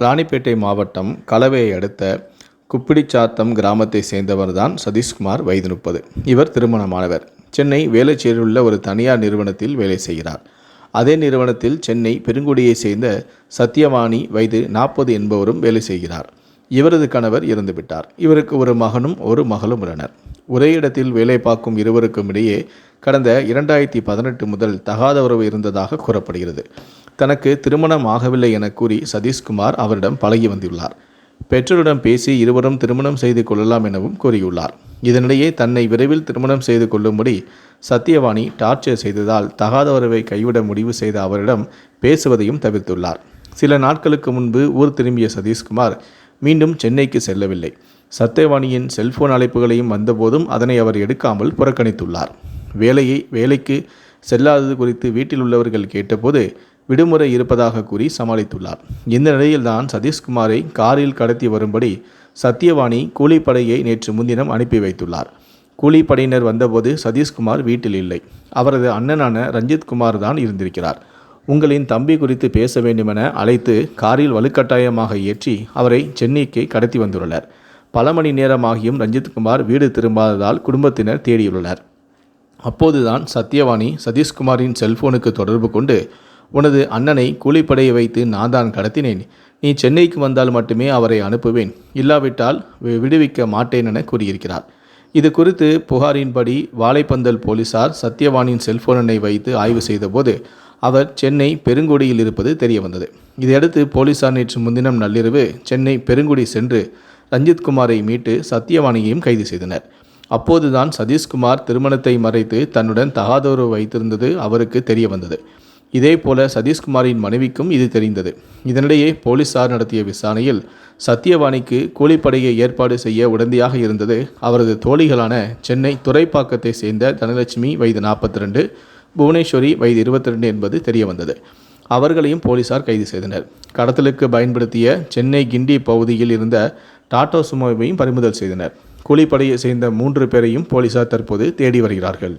ராணிப்பேட்டை மாவட்டம் கலவையை அடுத்த குப்பிடிச்சாத்தம் கிராமத்தை சேர்ந்தவர்தான் சதீஷ்குமார் வயது முப்பது. இவர் திருமணமானவர். சென்னை வேலைச்சேரியில் உள்ள ஒரு தனியார் நிறுவனத்தில் வேலை செய்கிறார். அதே நிறுவனத்தில் சென்னை பெருங்குடியை சேர்ந்த சத்யவாணி வயது நாற்பது என்பவரும் வேலை செய்கிறார். இவரது கணவர் இறந்துவிட்டார். இவருக்கு ஒரு மகனும் ஒரு மகளும் உள்ளனர். ஒரே இடத்தில் வேலை பார்க்கும் இருவருக்கும் இடையே கடந்த இரண்டாயிரத்தி பதினெட்டு முதல் தகாத உறவு இருந்ததாக கூறப்படுகிறது. தனக்கு திருமணம் ஆகவில்லை என கூறி சதீஷ்குமார் அவரிடம் பழகி வந்துள்ளார். பெற்றோரிடம் பேசி இருவரும் திருமணம் செய்து கொள்ளலாம் எனவும் கூறியுள்ளார். இதனிடையே தன்னை விரைவில் திருமணம் செய்து கொள்ளும்படி சத்யவாணி டார்ச்சர் செய்ததால் தகாத உறவை கைவிட முடிவு செய்த அவரிடம் பேசுவதையும் தவிர்த்துள்ளார். சில நாட்களுக்கு முன்பு ஊர் திரும்பிய சதீஷ்குமார் மீண்டும் சென்னைக்கு செல்லவில்லை. சத்யவாணியின் செல்போன் அழைப்புகளையும் வந்தபோதும் அதனை அவர் எடுக்காமல் புறக்கணித்துள்ளார். வேலையை வேலைக்கு செல்லாதது குறித்து வீட்டில் உள்ளவர்கள் கேட்டபோது விடுமுறை இருப்பதாக கூறி சமாளித்துள்ளார். இந்த நிலையில்தான் சதீஷ்குமாரை காரில் கடத்தி வரும்படி சத்யவாணி கூலிப்படையை நேற்று முன்தினம் அனுப்பி வைத்துள்ளார். கூலிப்படையினர் வந்தபோது சதீஷ்குமார் வீட்டில் இல்லை. அவரது அண்ணனான ரஞ்சித் குமார் தான் இருந்திருக்கிறார். உங்களின் தம்பி குறித்து பேச வேண்டுமென அழைத்து காரில் வலுக்கட்டாயமாக ஏற்றி அவரை சென்னைக்கு கடத்தி வந்துள்ளனர். பல மணி நேரமாகியும் ரஞ்சித்குமார் வீடு திரும்பாததால் குடும்பத்தினர் தேடியுள்ளனர். அப்போதுதான் சத்யவாணி சதீஷ்குமாரின் செல்போனுக்கு தொடர்பு கொண்டு உனது அண்ணனை கூலிப்படையை வைத்து நான் தான் கடத்தினேன். நீ சென்னைக்கு வந்தால் மட்டுமே அவரை அனுப்புவேன். இல்லாவிட்டால் வி- விடுவிக்க மாட்டேன் என கூறியிருக்கிறார். இது குறித்து புகாரின்படி வாழைப்பந்தல் போலீசார் சத்யவானின் செல்போனை வைத்து ஆய்வு செய்தபோது அவர் சென்னை பெருங்குடியில் இருப்பது தெரிய வந்தது இதையடுத்து போலீசார் நேற்று முன்தினம் நள்ளிரவு சென்னை பெருங்குடி சென்று ரஞ்சித்குமாரை மீட்டு சத்யவாணியையும் கைது செய்தனர். அப்போதுதான் சதீஷ்குமார் திருமணத்தை மறைத்து தன்னுடன் தகாதோறு வைத்திருந்தது அவருக்கு தெரிய வந்தது இதேபோல சதீஷ்குமாரின் மனைவிக்கும் இது தெரிந்தது. இதனிடையே போலீசார் நடத்திய விசாரணையில் சத்யவாணிக்கு கூலிப்படையை ஏற்பாடு செய்ய உடந்தையாக இருந்தது அவரது தோழிகளான சென்னை துறைப்பாக்கத்தை சேர்ந்த தனலட்சுமி வயது நாற்பத்தி ரெண்டு புவனேஸ்வரி வயது இருபத்தி ரெண்டு என்பது தெரியவந்தது. அவர்களையும் போலீசார் கைது செய்தனர். கடத்தலுக்கு பயன்படுத்திய சென்னை கிண்டி பகுதியில் இருந்த டாட்டோ சுமோவையும் பறிமுதல் செய்தனர். கூலிப்படையை சேர்ந்த மூன்று பேரையும் போலீசார் தற்போது தேடி வருகிறார்கள்.